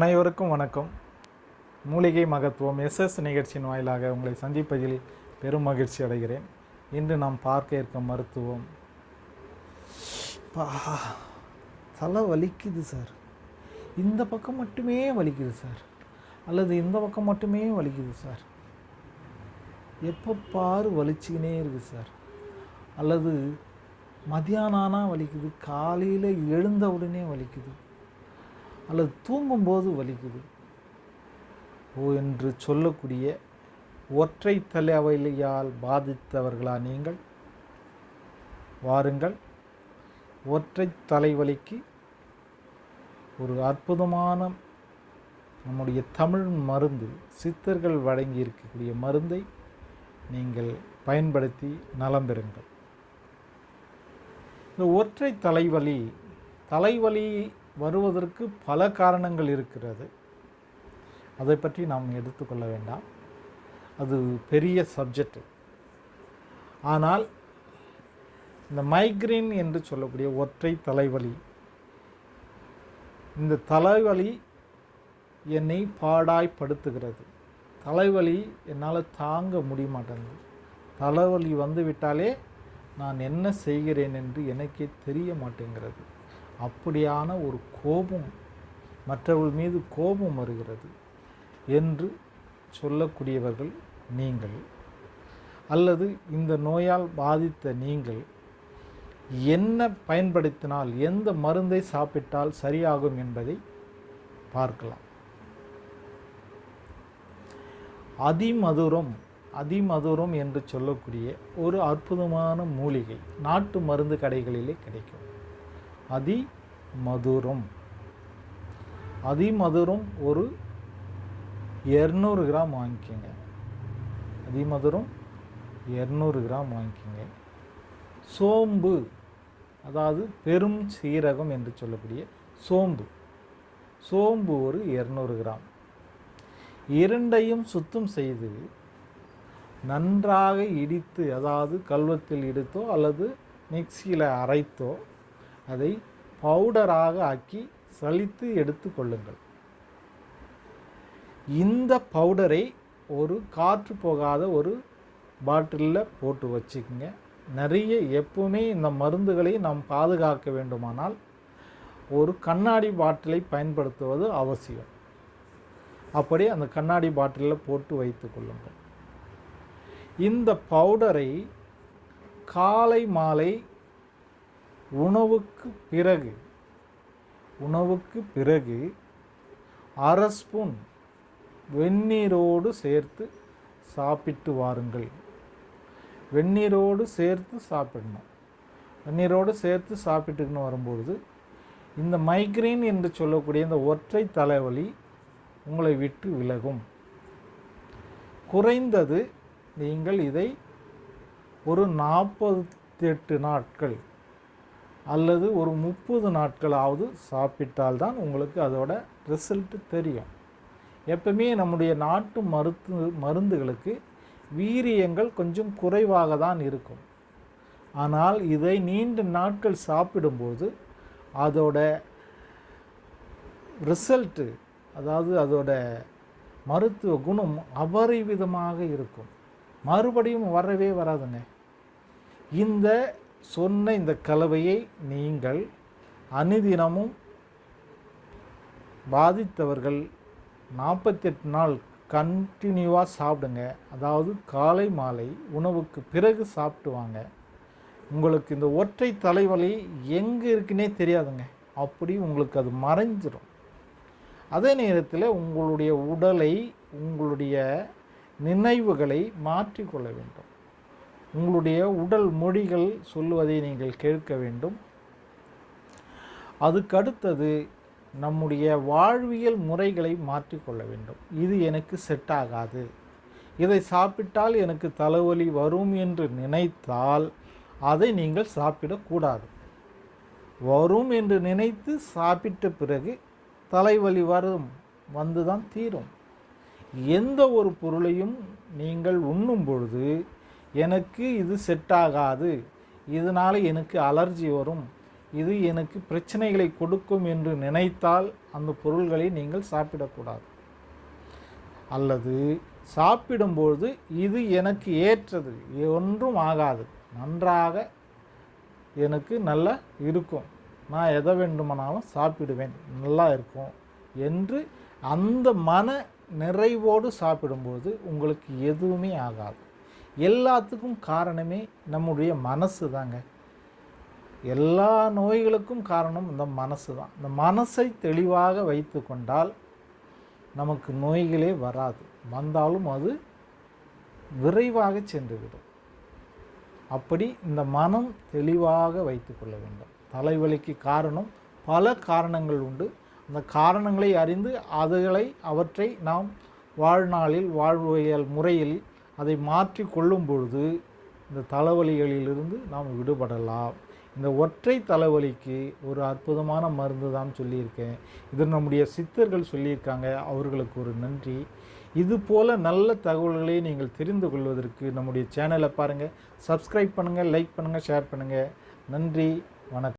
அனைவருக்கும் வணக்கம். மூலிகை மகத்துவம் எஸ்எஸ் நிகழ்ச்சியின் வாயிலாக உங்களை சந்திப்பதில் பெரும் மகிழ்ச்சி அடைகிறேன். இன்று நாம் பார்க்க இருக்க மருத்துவம். தலை வலிக்குது சார் இந்த பக்கம் மட்டுமே வலிக்குது சார் அல்லது இந்த பக்கம் மட்டுமே வலிக்குது சார் எப்போ பாரு வலிச்சுக்கினே இருக்குது சார் அல்லது மத்தியானம் ஆனால் வலிக்குது காலையில் எழுந்த உடனே வலிக்குது. அல்லது தூங்கும்போது வலிக்குது. ஓ என்று சொல்லக்கூடிய ஒற்றை தலைவலியால் பாதித்தவர்களா நீங்கள்? வாருங்கள். ஒற்றை தலைவலிக்கு ஒரு அற்புதமான நம்முடைய தமிழ் மருந்து சித்தர்கள் வழங்கி இருக்கக்கூடிய மருந்தை நீங்கள் பயன்படுத்தி நலம் பெறுங்கள். இந்த ஒற்றை தலைவலி தலைவலி வருவதற்கு பல காரணங்கள் இருக்கிறது. அதை பற்றி நாம் எடுத்துக்கொள்ள வேண்டாம். அது பெரிய சப்ஜெக்ட் ஆனால் இந்த மைக்ரேன் என்று சொல்லக்கூடிய ஒற்றை தலைவலி இந்த தலைவலி என்னை பாடாய்ப்படுத்துகிறது. தலைவலி என்னால் தாங்க முடிய மாட்டேங்குது தலைவலி வந்து விட்டாலே நான் என்ன செய்கிறேன் என்று எனக்கே தெரிய மாட்டேங்கிறது. அப்படியான ஒரு கோபம் மற்றவர்கள் மீது கோபம் வருகிறது என்று சொல்லக்கூடியவர்கள் நீங்கள். அல்லது இந்த நோயால் பாதித்த நீங்கள் என்ன பயன்படுத்தினால் எந்த மருந்தை சாப்பிட்டால் சரியாகும் என்பதை பார்க்கலாம். அதிமதுரம் அதிமதுரம் என்று சொல்லக்கூடிய ஒரு அற்புதமான மூலிகை நாட்டு மருந்து கடைகளிலே கிடைக்கும். அதி மதுரம் அதிமதுரம் ஒரு இரநூறு கிராம் வாங்கிக்கோங்க. அதிமதுரம் இரநூறு கிராம் வாங்கிக்கோங்க. சோம்பு அதாவது பெரும் சீரகம் என்று சொல்லக்கூடிய சோம்பு. சோம்பு ஒரு இரநூறு கிராம். இரண்டையும் சுத்தம் செய்து நன்றாக இடித்து அதாவது கல்வத்தில் இடித்தோ அல்லது மிக்சியில் அரைத்தோ அதை பவுடராக ஆக்கி சலித்து எடுத்து கொள்ளுங்கள். இந்த பவுடரை ஒரு காற்று போகாத ஒரு பாட்டிலில் போட்டு வச்சுக்கோங்க. நிறைய எப்பவுமே இந்த மருந்துகளை நாம் பாதுகாக்க வேண்டுமானால் ஒரு கண்ணாடி பாட்டிலை பயன்படுத்துவது அவசியம். அப்படி அந்த கண்ணாடி பாட்டிலில் போட்டு வைத்து கொள்ளுங்கள். இந்த பவுடரை காலை மாலை உணவுக்கு பிறகு உணவுக்கு பிறகு அரை ஸ்பூன் வெந்நீரோடு சேர்த்து சாப்பிட்டு வாருங்கள். வெந்நீரோடு சேர்த்து சாப்பிடணும். வெந்நீரோடு சேர்த்து சாப்பிட்டுக்கின்னு வரும்பொழுது இந்த மைக்ரேன் என்று சொல்லக்கூடிய இந்த ஒற்றை தலைவலி உங்களை விட்டு விலகும். குறைந்தது நீங்கள் இதை ஒரு நாற்பத்தெட்டு நாட்கள் அல்லது ஒரு முப்பது நாட்களாவது சாப்பிட்டால்தான் உங்களுக்கு அதோட ரிசல்ட்டு தெரியும். எப்பவுமே நம்முடைய நாட்டு மருத்து மருந்துகளுக்கு வீரியங்கள் கொஞ்சம் குறைவாக தான் இருக்கும். ஆனால் இதை நீண்ட நாட்கள் சாப்பிடும்போது அதோட ரிசல்ட்டு அதாவது அதோட மருத்துவ குணம் அபரிவிதமாக இருக்கும். மறுபடியும் வரவே வராதுங்க. இந்த சொன்ன இந்த கலவையை நீங்கள் அனுதினமும் பாதித்தவர்கள் நாற்பத்தெட்டு நாள் கண்டினியூவாக சாப்பிடுங்க. அதாவது காலை மாலை உணவுக்கு பிறகு சாப்பிட்டு வாங்க. உங்களுக்கு இந்த ஒற்றை தலைவலி எங்கே இருக்குன்னே தெரியாதுங்க. அப்படி உங்களுக்கு அது மறைஞ்சிடும் அதே நேரத்தில் உங்களுடைய உடலை உங்களுடைய நினைவுகளை மாற்றிக்கொள்ள வேண்டும். உங்களுடைய உடல் மொழிகள் சொல்லுவதை நீங்கள் கேட்க வேண்டும். அதுக்கடுத்தது நம்முடைய வாழ்வியல் முறைகளை மாற்றிக்கொள்ள வேண்டும். இது எனக்கு செட் ஆகாது. இதை சாப்பிட்டால் எனக்கு தலைவலி வரும் என்று நினைத்தால் அதை நீங்கள் சாப்பிடக்கூடாது வரும் என்று நினைத்து சாப்பிட்ட பிறகு தலைவலி வரும் வந்து தான் தீரும். எந்த ஒரு பொருளையும் நீங்கள் உண்ணும் பொழுது எனக்கு இது செட் ஆகாது. இதனால் எனக்கு அலர்ஜி வரும். இது எனக்கு பிரச்சனைகளை கொடுக்கும் என்று நினைத்தால் அந்த பொருள்களை நீங்கள் சாப்பிடக்கூடாது. அல்லது சாப்பிடும்போது இது எனக்கு ஏற்றது. ஒன்றும் ஆகாது. நன்றாக எனக்கு நல்லா இருக்கும். நான் எதை வேண்டுமானாலும் சாப்பிடுவேன். நல்லா இருக்கும் என்று அந்த மன நிறைவோடு சாப்பிடும்போது உங்களுக்கு எதுவுமே ஆகாது. எல்லாத்துக்கும் காரணமே நம்முடைய மனசு தாங்க. எல்லா நோய்களுக்கும் காரணம் இந்த மனசு தான். இந்த மனசை தெளிவாக வைத்து கொண்டால் நமக்கு நோய்களே வராது. வந்தாலும் அது விரைவாக சென்றுவிடும். அப்படி இந்த மனம் தெளிவாக வைத்து கொள்ள வேண்டும். தலைவலிக்கு காரணம் பல காரணங்கள் உண்டு. அந்த காரணங்களை அறிந்து அதுகளை அவற்றை நாம் வாழ்நாளில் வாழ்வியல் முறையில் அதை மாற்றி கொள்ளும் பொழுது இந்த தலைவலிகளிலிருந்து நாம் விடுபடலாம். இந்த ஒற்றை தலைவலிக்கு ஒரு அற்புதமான மருந்து தான் சொல்லியிருக்கேன். இது நம்முடைய சித்தர்கள் சொல்லியிருக்காங்க. அவர்களுக்கு ஒரு நன்றி. இது போல நல்ல தகவல்களை நீங்கள் தெரிந்து கொள்வதற்கு நம்முடைய சேனலை பாருங்கள் சப்ஸ்கிரைப் பண்ணுங்கள் லைக் பண்ணுங்கள் ஷேர் பண்ணுங்கள் நன்றி. வணக்கம்.